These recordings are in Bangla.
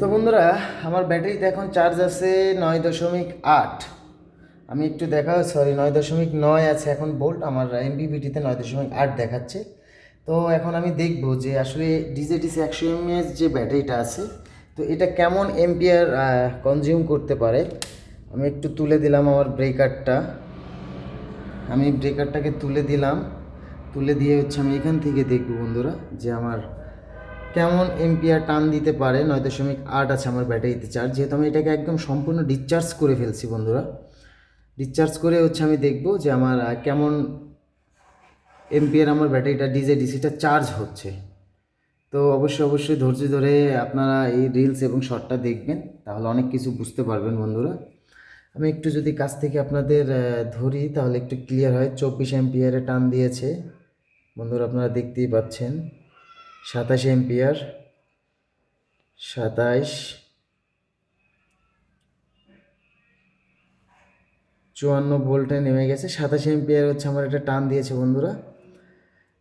তো বন্ধুরা, আমার ব্যাটারিতে এখন চার্জ আছে নয় দশমিক আট। আমি একটু দেখা সরি নয় দশমিক নয় আছে এখন বোল্ট আমার এমবিবিটিতে নয় দশমিক আট দেখাচ্ছে। তো এখন আমি দেখব যে আসলে ডিজেডিসি একশো এমএএস যে ব্যাটারিটা আছে, তো এটা কেমন এম্পিয়ার কনজিউম করতে পারে? আমি একটু তুলে দিলাম আমার ব্রেকারটা আমি ব্রেকারটাকে তুলে দিলাম। তুলে দিয়ে হচ্ছে আমি এখান থেকে দেখব বন্ধুরা যে আমার কেমন এম্পিয়ার টান দিতে পারে, নয় দশমিক আট আছে আমার ব্যাটারিতে চার্জ যেহেতু আমি এটাকে একদম সম্পূর্ণ ডিসচার্জ করে ফেলছি বন্ধুরা। ডিসচার্জ করে হচ্ছে আমি দেখব যে আমার কেমন এম্পিয়ার আমার ব্যাটারিটা ডিজে ডিসিটা চার্জ হচ্ছে। তো অবশ্যই অবশ্যই ধৈর্য ধরে আপনারা এই রিলস এবং শর্টটা দেখবেন, তাহলে অনেক কিছু বুঝতে পারবেন বন্ধুরা। আমি একটু যদি কাছ থেকে আপনাদের ধরি, তাহলে একটু ক্লিয়ার হয়, চব্বিশ এম্পিয়ারে টান দিয়েছে। বন্ধুরা, আপনারা দেখতেই পাচ্ছেন। সাতাশ এম্পিয়ার সাতাইশ চুয়ান্ন ভোল্টে নেমে গেছে। সাতাশ এম্পিয়ার হচ্ছে আমার একটা টান দিয়েছে বন্ধুরা।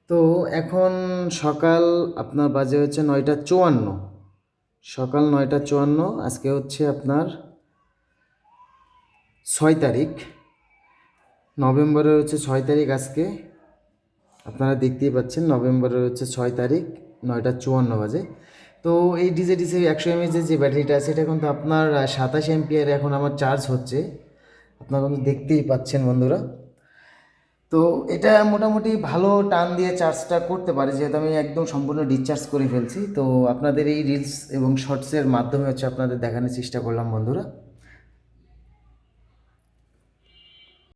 তো এখন সকাল আপনার বাজে হচ্ছে নয়টা চুয়ান্ন। সকাল নয়টা চুয়ান্ন, আজকে হচ্ছে আপনার ছয় তারিখ। নভেম্বরের হচ্ছে ছয় তারিখ আজকে। আপনারা দেখতেই পাচ্ছেন, নভেম্বরের হচ্ছে ছয় তারিখ। নয়টা চুয়ান্ন বাজে। তো এই ডিজে ডিসে একশো এমএচের যে ব্যাটারিটা আছে, এটা কিন্তু আপনার সাতাশ এমপিয়ার এখন আমার চার্জ হচ্ছে। আপনারা কিন্তু দেখতেই পাচ্ছেন বন্ধুরা। তো এটা মোটামুটি ভালো টান দিয়ে চার্জটা করতে পারে, যেহেতু আমি একদম সম্পূর্ণ ডিসচার্জ করে ফেলছি। তো আপনাদের এই রিলস এবং শর্টসের মাধ্যমে হচ্ছে আপনাদের দেখানোর চেষ্টা করলাম বন্ধুরা।